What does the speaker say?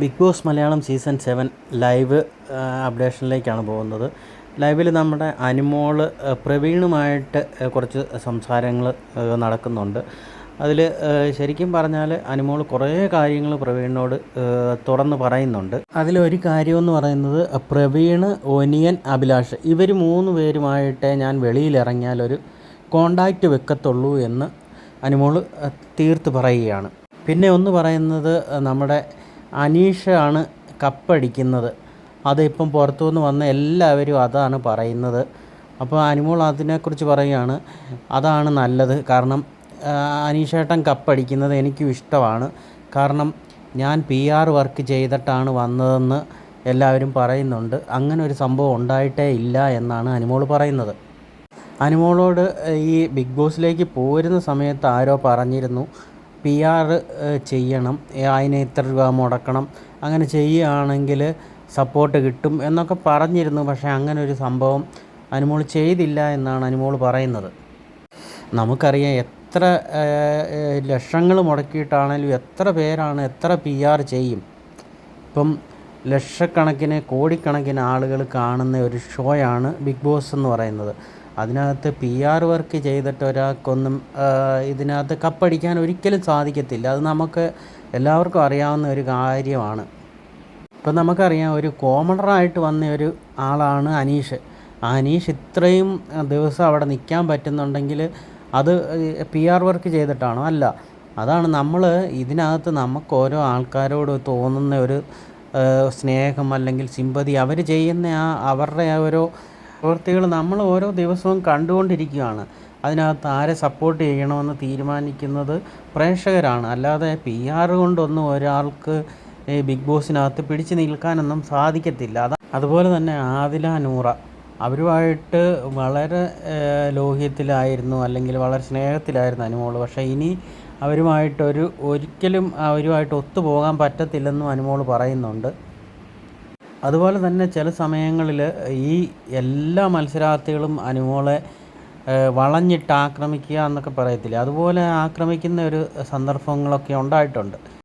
Bigg Boss Malayalam season seven live അപ്ഡേഷനിലേക്കാണ് പോകുന്നത്. ലൈവിൽ നമ്മുടെ അനുമോൾ പ്രവീണുമായിട്ട് കുറച്ച് സംസാരങ്ങൾ നടക്കുന്നുണ്ട്. അതിൽ ശരിക്കും പറഞ്ഞാൽ അനുമോൾ കുറേ കാര്യങ്ങൾ പ്രവീണിനോട് തുറന്ന് പറയുന്നുണ്ട്. അതിലൊരു കാര്യമെന്ന് പറയുന്നത് പ്രവീണ് ഒനിയൻ അഭിലാഷ് ഇവർ മൂന്ന് പേരുമായിട്ടേ ഞാൻ വെളിയിലിറങ്ങിയാൽ ഒരു കോണ്ടാക്റ്റ് വെക്കത്തുള്ളൂ എന്ന് അനുമോൾ തീർത്ത് പറയുകയാണ്. പിന്നെ ഒന്ന് പറയുന്നത് നമ്മുടെ അനീഷാണ് കപ്പടിക്കുന്നത്. അതിപ്പം പുറത്തു നിന്ന് വന്ന എല്ലാവരും അതാണ് പറയുന്നത്. അപ്പോൾ അനുമോൾ അതിനെക്കുറിച്ച് പറയുകയാണ് അതാണ് നല്ലത്. കാരണം അനീഷേട്ടൻ കപ്പടിക്കുന്നത് എനിക്കും ഇഷ്ടമാണ്. കാരണം ഞാൻ പി ആർ വർക്ക് ചെയ്തിട്ടാണ് വന്നതെന്ന് എല്ലാവരും പറയുന്നുണ്ട്. അങ്ങനെ ഒരു സംഭവം ഉണ്ടായിട്ടേ ഇല്ല എന്നാണ് അനുമോൾ പറയുന്നത്. അനുമോളോട് ഈ ബിഗ് ബോസിലേക്ക് പോരുന്ന സമയത്ത് ആരോ പറഞ്ഞിരുന്നു പി ആർ ചെയ്യണം. അതിന് ഇത്ര രൂപ മുടക്കണം. അങ്ങനെ ചെയ്യുകയാണെങ്കിൽ സപ്പോർട്ട് കിട്ടും എന്നൊക്കെ പറഞ്ഞിരുന്നു. പക്ഷേ അങ്ങനെ ഒരു സംഭവം അനുമോൾ ചെയ്തില്ല എന്നാണ് അനുമോൾ പറയുന്നത്. നമുക്കറിയാം എത്ര ലക്ഷങ്ങൾ മുടക്കിയിട്ടാണെങ്കിലും എത്ര പേരാണ് എത്ര പി ആർ ചെയ്യും. ഇപ്പം ലക്ഷക്കണക്കിന് കോടിക്കണക്കിന് ആളുകൾ കാണുന്ന ഒരു ഷോയാണ് ബിഗ് ബോസ് എന്ന് പറയുന്നത്. അതിനകത്ത് പി ആർ വർക്ക് ചെയ്തിട്ട് ഒരാൾക്കൊന്നും ഇതിനകത്ത് കപ്പടിക്കാൻ ഒരിക്കലും സാധിക്കത്തില്ല. അത് നമുക്ക് എല്ലാവർക്കും അറിയാവുന്ന ഒരു കാര്യമാണ്. ഇപ്പം നമുക്കറിയാം ഒരു കോമണറായിട്ട് വന്ന ഒരു ആളാണ് അനീഷ്. അനീഷ് ഇത്രയും ദിവസം അവിടെ നിൽക്കാൻ പറ്റുന്നുണ്ടെങ്കിൽ അത് പി ആർ വർക്ക് ചെയ്തിട്ടാണോ? അല്ല. അതാണ് നമ്മൾ ഇതിനകത്ത് നമുക്ക് ഓരോ ആൾക്കാരോട് തോന്നുന്ന ഒരു സ്നേഹം അല്ലെങ്കിൽ സിമ്പതി അവർ ചെയ്യുന്ന ആ അവരുടെ ആ ഓരോ പ്രവൃത്തികൾ നമ്മൾ ഓരോ ദിവസവും കണ്ടുകൊണ്ടിരിക്കുകയാണ്. അതിനകത്ത് ആരെ സപ്പോർട്ട് ചെയ്യണമെന്ന് തീരുമാനിക്കുന്നത് പ്രേക്ഷകരാണ്. അല്ലാതെ പി ആർ കൊണ്ടൊന്നും ഒരാൾക്ക് ബിഗ് ബോസിനകത്ത് പിടിച്ചു നിൽക്കാനൊന്നും സാധിക്കത്തില്ല. അത് അതുപോലെ തന്നെ ആദില നൂറ. അവരുമായിട്ട് വളരെ ലോഹ്യത്തിലായിരുന്നു അല്ലെങ്കിൽ വളരെ സ്നേഹത്തിലായിരുന്നു അനുമോൾ പക്ഷേ ഇനി അവരുമായിട്ടൊരു ഒരിക്കലും അവരുമായിട്ട് ഒത്തുപോകാൻ പറ്റത്തില്ലെന്നും അനുമോൾ പറയുന്നുണ്ട്. അതുപോലെ തന്നെ ചില സമയങ്ങളിൽ ഈ എല്ലാ മത്സരാർത്ഥികളും അനുമോളെ വളഞ്ഞിട്ട് ആക്രമിക്കുക എന്നൊക്കെ പറയത്തില്ലേ? അതുപോലെ ആക്രമിക്കുന്ന ഒരു സന്ദർഭങ്ങളൊക്കെ ഉണ്ടായിട്ടുണ്ട്.